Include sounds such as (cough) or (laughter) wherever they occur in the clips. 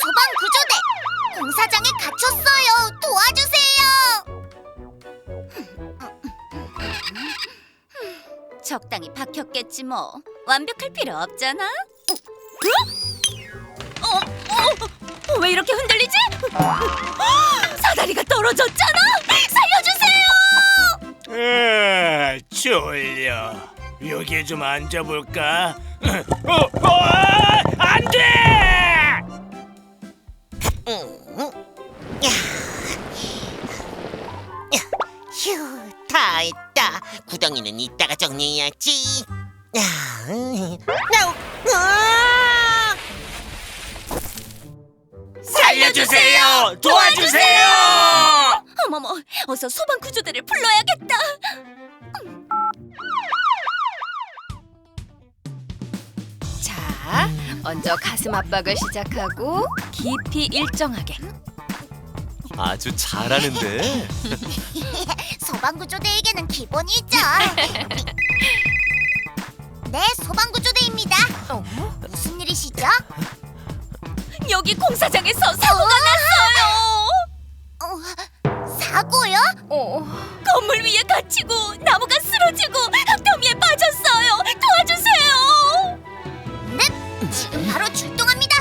소방 구조대 공사장에 갇혔어요. 도와주세요. 적당히 박혔겠지 뭐. 완벽할 필요 없잖아. 어? 어? 어? 왜 이렇게 흔들리지? 사다리가 떨어졌잖아. 살려주세요. 아, 졸려. 여기에 좀 앉아볼까? (laughs) 어, 어, 휴, 다 했다. 구덩이는 이따가 정리해야지. 야, 음, 나우, 으아! 살려주세요! 도와주세요! 어머머, 어서 소방 구조대를 불러야겠다. 자, 먼저 가슴 압박을 시작하고 깊이 일정하게. 아주 잘하는데. (laughs) 소방 구조대에게는 기본이죠. 네, 소방 구조대입니다. 무슨 일이시죠? 여기 공사장에서 사고가 났어요. 어, 사고요? 어, 건물 위에 갇히고 나무가 쓰러지고 흙더미에 빠졌어요. 도와주세요. 네, 지금 바로 출동합니다.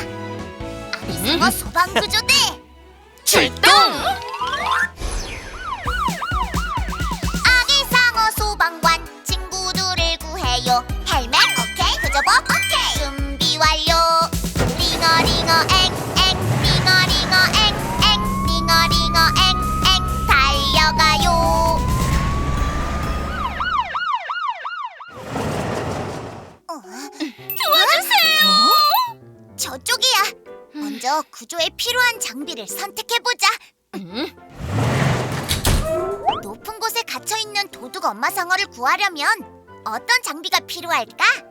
아기상어 소방 구조대 출동! 링어링어 앵앵, 링어 링어 앵앵, 링어 링어 앵앵 달려가요. 어? 도와주세요. 저쪽이야. 먼저 구조에 필요한 장비를 선택해보자. 높은 곳에 갇혀 있는 도둑 엄마 상어를 구하려면 어떤 장비가 필요할까?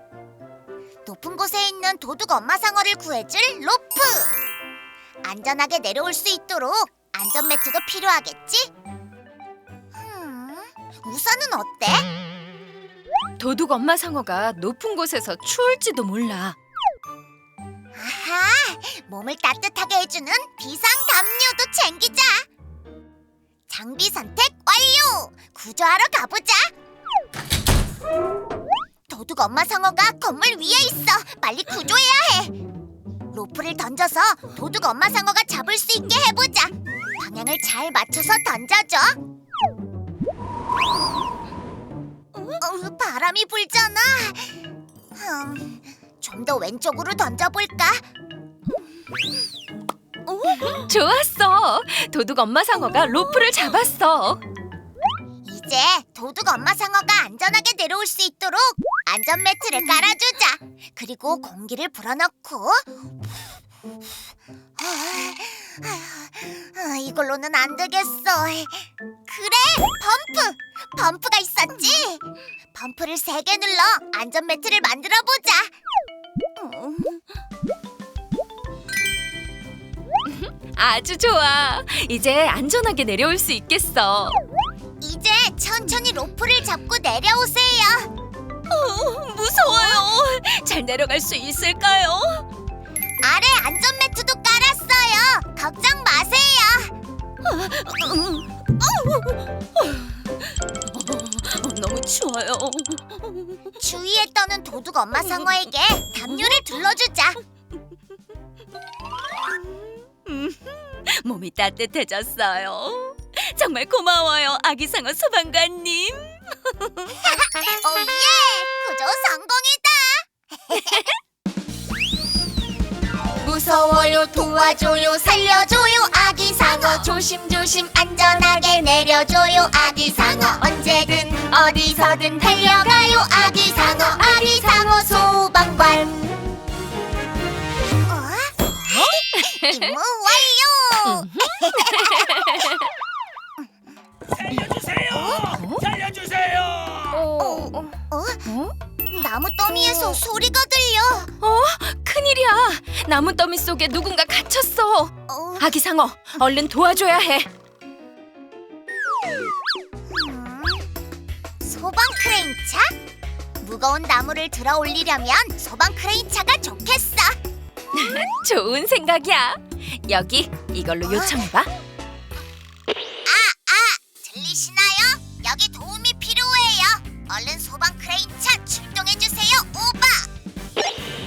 높은 곳에 있는 도둑 엄마 상어를 구해줄 로프. 안전하게 내려올 수 있도록 안전 매트도 필요하겠지? 음, 우산은 어때? 도둑 엄마 상어가 높은 곳에서 추울지도 몰라. 아하, 몸을 따뜻하게 해주는 비상 담요도 챙기자. 장비 선택 완료. 구조하러 가보자. 도둑 엄마 상어가 건물 위에 있어. 빨리 구조해야 해. 로프를 던져서 도둑 엄마 상어가 잡을 수 있게 해보자. 방향을 잘 맞춰서 던져줘. 어, 바람이 불잖아. 음, 좀더 왼쪽으로 던져볼까? 좋았어. 도둑 엄마 상어가 로프를 잡았어. 이제 도둑 엄마 상어가 안전하게 내려올 수 있도록 안전 매트를 깔아주자. 그리고 공기를 불어넣고 아, 아, 이걸로는 안 되겠어. 그래, 펌프. 펌프가 있었지. 펌프를 세 개 눌러 안전 매트를 만들어 보자. 아주 좋아. 이제 안전하게 내려올 수 있겠어. 이제 천천히 로프를 잡고 내려오세요. 어, 무서워요. 잘 내려갈 수 있을까요? 아래 안전 매트도 깔았어요. 걱정 마세요. 어, 너무 추워요. 주위에 떠는 도둑 엄마 상어에게 담요를 둘러주자. 몸이 따뜻해졌어요. 정말 고마워요, 아기 상어 소방관님. 오예! 구조 성공이다! (laughs) 무서워요, 도와줘요, 살려줘요, 아기 상어. 조심조심 안전하게 내려줘요, 아기 상어. 언제든 어디서든 달려가요, 아기 상어. 아기 상어 소방관. 어? (laughs) 임무 소리가 들려. 어? 큰일이야. 나무 더미 속에 누군가 갇혔어. 어, 아기 상어, 얼른 도와줘야 해. 음, 소방 크레인 차? 무거운 나무를 들어 올리려면 소방 크레인 차가 좋겠어. (laughs) 좋은 생각이야. 여기 이걸로 요청해봐. 들리시나요? 여기 도움이 필요해요. 얼른 소방 크레인 차 출동해 주세요.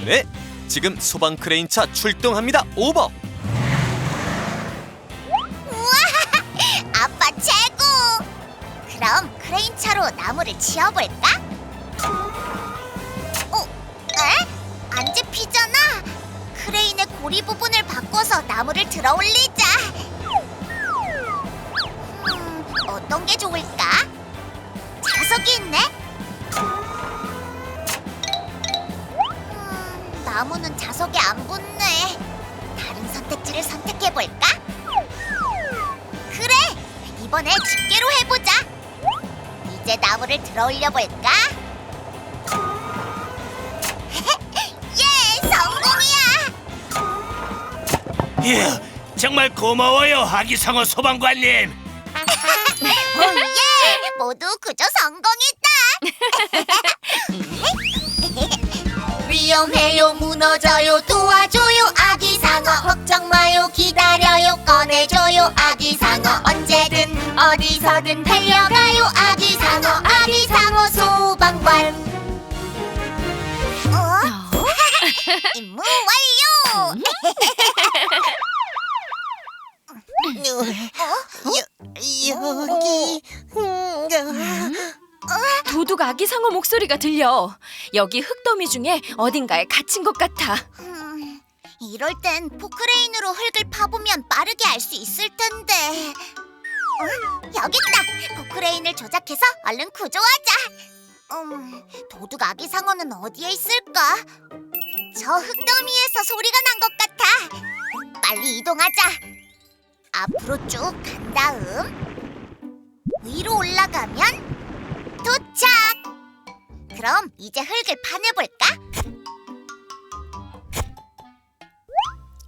네, 지금 소방 크레인 차 출동합니다. 오버. (laughs) 아빠 최고. 그럼 크레인 차로 나무를 치워볼까? 어? 에? 안 집히잖아. 크레인의 고리 부분을 바꿔서 나무를 들어 올리자. 음, 어떤 게 좋을까? 자석이 있네. 나무는 자석에 안 붙네. 다른 선택지를 선택해 볼까? 그래. 이번에 집게로 해보자. 이제 나무를 들어 올려 볼까? (laughs) 예, 성공이야. 예, 정말 고마워요, 아기 상어 소방관님. 오, (laughs) 예, 모두 그저 성공이다. 위험해요, 무너져요, 도와줘요, 아기 상어. 걱정 마요, 기다려요, 꺼내줘요, 아기 상어. 언제든 어디서든 달려가요, 아기 상어. 아기 상어 소방관. 어? (laughs) 임무 완료. (laughs) 여, 여기 음, 도둑 아기 상어 목소리가 들려. 여기 흙더미 중에 어딘가에 갇힌 것 같아. 음, 이럴 땐 포크레인으로 흙을 파보면 빠르게 알 수 있을 텐데. 어? 여기 있다. 포크레인을 조작해서 얼른 구조하자. 음, 도둑 아기 상어는 어디에 있을까? 저 흙더미에서 소리가 난 것 같아. 빨리 이동하자. 앞으로 쭉 간 다음 위로 올라가면 도착. 그럼 이제 흙을 파내볼까?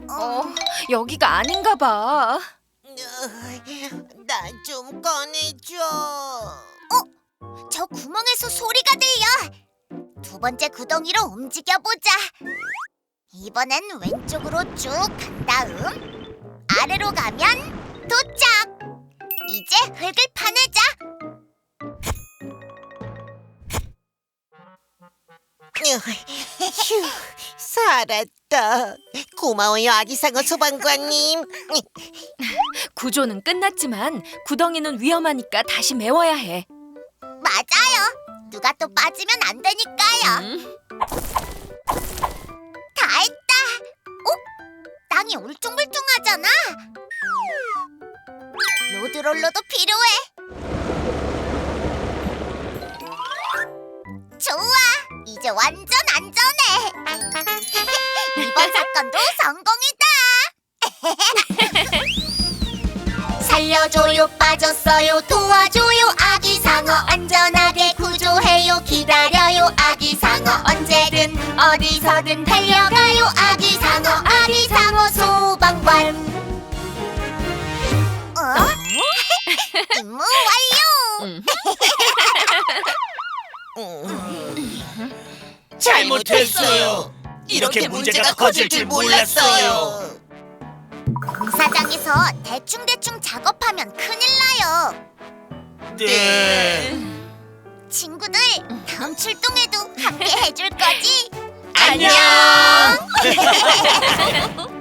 어, 여기가 아닌가 봐. 나 좀 꺼내줘. 저 구멍에서 소리가 들려. 두 번째 구덩이로 움직여 보자. 이번엔 왼쪽으로 쭉 간 다음 아래로 가면 도착. 이제 흙을 파내자. 휴, 살았다. 고마워요, 아기상어 소방관님. 구조는 끝났지만 구덩이는 위험하니까 다시 메워야 해. 맞아요. 누가 또 빠지면 안 되니까요. 음, 다 했다. 어? 땅이 울퉁불퉁하잖아. 로드롤러도 필요해. 이제 완전 안전해. (laughs) 이번 사건도 성공이다. (laughs) 살려줘요 빠졌어요 도와줘요 아기 상어 안전하게 구조해요 기다려요 아기 상어 언제든 어디서든 달려가요 아기 상어 아기 상어 소방관 어? (laughs) 임무 완료 음. 잘못했어요. 이렇게 문제가 커질 줄 몰랐어요. 공사장에서 대충대충 작업하면 큰일 나요 네. 친구들 다음 출동에도 함께 해줄 거지? 안녕. (laughs)